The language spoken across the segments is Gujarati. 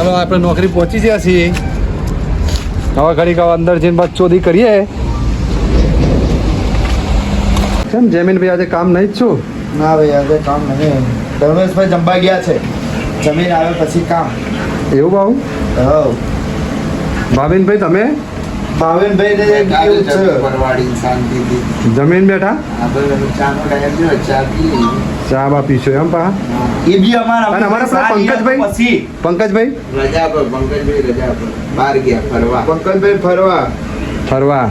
ચલો આપણે નોકરી પહોંચી ગયા છીએ. હવે ઘડીક અંદર જઈને બાદ ચોરી કરીએ. કેમ જમીન ભાઈ આજે કામ નહીં જ છું? ના ભાઈ આજે કામ નહીં. ધર્મેશભાઈ જમવા ગયા છે. જમીન આવે પછી કામ. એવું ભાવ ભાવિનભાઈ તમે? ભાવિનભાઈ જમીન બેઠા? ચા બા પીશો એમ પા? એ બી અમારા અમારા પંકજભાઈ? પંકજભાઈ? રજા પર પંકજભાઈ રજા પર. બહાર ગયા ફરવા. પંકજભાઈ ફરવા. ફરવા.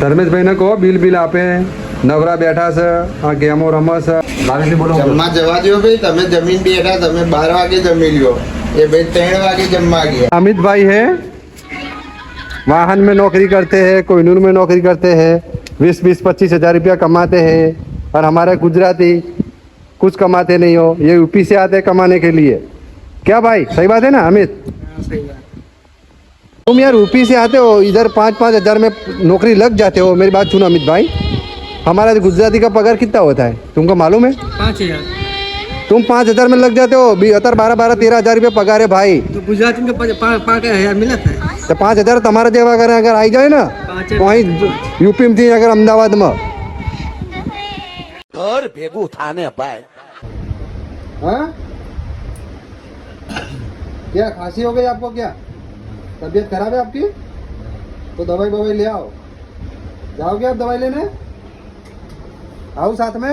ધર્મેશભાઈ ને કહો બિલ બિલ આપે. નવરા બેઠા છે આ ગેમો રમે છે. જમવા જવા દો ભાઈ તમે જમીન બેઠા તમે બાર વાગે જમી લ્યો. એ ભાઈ ત્રણ વાગે જમવા ગયા. અમિતભાઈ હે? वाहन में नौकरी करते हैं कोहिनूर में नौकरी करते हैं बीस बीस पच्चीस हज़ार रुपया कमाते हैं और हमारे गुजराती कुछ कमाते नहीं हो ये यूपी से आते हैं कमाने के लिए। क्या भाई सही बात है ना अमित? तुम यार यूपी से आते हो इधर पाँच पाँच हज़ार में नौकरी लग जाते हो मेरी बात सुनो अमित भाई। हमारा गुजराती का पगार कितना होता है तुमको मालूम है? पाँच हज़ार। तुम पाँच हज़ार में लग जाते हो बीहत्तर बारह बारह तेरह हज़ार रुपये पगार है भाई। तो गुजराती में पाँच पाँच हज़ार मिला था? તો પાંચ હજાર તમારા જેવા અગર અગર આવી જાય ને પાંચ તો અહીં યુપીમાંથી અગર અમદાવાદમાં ઘર ભેગું થાને ભાઈ हाँ क्या खांसी हो गई आपको क्या तबीयत खराब है आपकी तो दवाई बवाई ले आओ जाओगे आप दवाई लेने आओ साथ में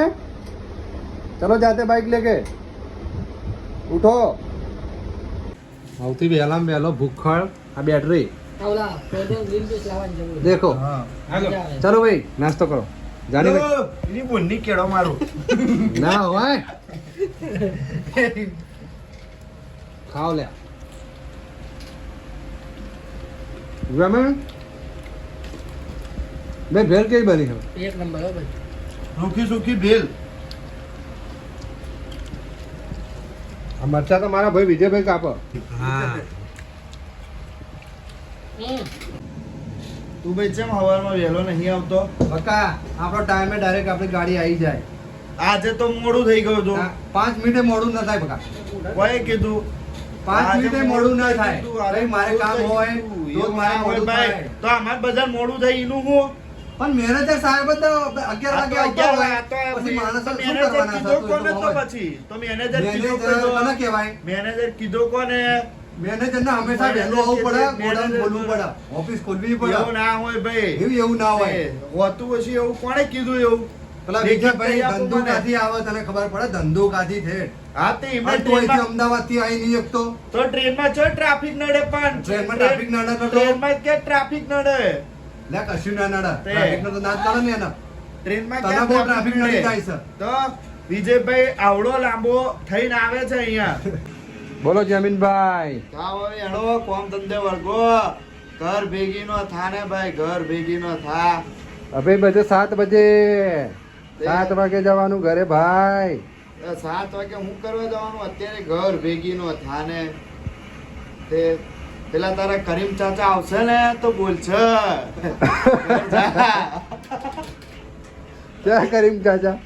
चलो जाते बाइक लेके उठो સૌથી વહેલા વહેલો ભૂખડ આ બેટરી દેખો. ચાલો ભાઈ નાસ્તો કરો. ભેલ કઈ બની હવે? એક સુખી સુખી ભેલ. મરચા તો મારા ભાઈ વિજયભાઈ કાપો. તું ભાઈ ચેમ હવારમાં વહેલો નહીં આવતો? બકા આપણો ટાઈમે ડાયરેક્ટ આપણી ગાડી આવી જાય. આજે તો મોડું થઈ ગયું હતું. પાંચ મિનિટે મોડું ન થાય બકા. કોઈ કીધું? પાંચ મિનિટે મોડું ન થાય. અરે મારે કામ હોય તો મારે મોડું થાય. તો અમાર બજાર મોડું થાય એનું હું? પણ મેનેજર સાહેબ તો અગિયાર આ તો વાગે આવતા હોય. તો પછી માણસ શું કરવાના તો પછી? તો મેનેજર કીધો? કોને કહેવાય? મેનેજર કીધો કોને? મેનેજર ને હંમેશા વહેલું આવવું પડે ગોડાઉન ખોલવું પડે ઓફિસ ખોલવી પડે. એવું ના હોય ભાઈ. એવું એવું ના હોય. હોતું હશે એવું કોણે કીધું એવું? પેલા વિજયભાઈ ધંધો કાથી આવે તને ખબર પડે? ધંધો કાથી છે? હા તે એમને અને અહીંથી અમદાવાદથી આવી નહીં શકતો. તો ટ્રેનમાં ચો ટ્રાફિક નડે પણ? ટ્રાફિક નડે તો ટ્રેનમાં કે ટ્રાફિક નડે? લે કશું ના નડે. ટ્રાફિક નો તો ના જ નડે ને એના. ટ્રેનમાં તને બહુ ટ્રાફિક ટ્રાફિક નડી? જાય છે. તો વિજયભાઈ આવડો લાંબો થઈને આવે છે અહીંયા. બોલો જમીનભાઈ. હવે હેડો કોમ ધંધે વર્ગો ઘર ભેગી નો થા ને ભાઈ ઘર ભેગી નો થા. અભે બજે સાત બજે. સાત વાગે જવાનું ઘરે ભાઈ. સાત વાગે હું કરવા જવાનું? અત્યારે ઘર ભેગી નો થા ને. તે પેલા તારા કરીમ ચાચા આવશે ને તો બોલશે. ક્યાં કરીમ ચાચા?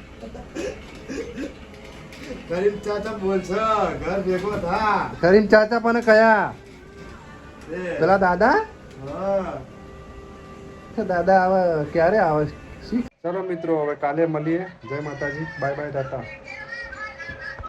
કરીમ ચાચા બોલશે ઘર ભેગો થા કરીમ ચાચા પણ કયા. પેલા દાદા હા દાદા આવે ક્યારે આવે ચલો મિત્રો હવે કાલે મળીએ જય માતાજી બાય બાય દાતા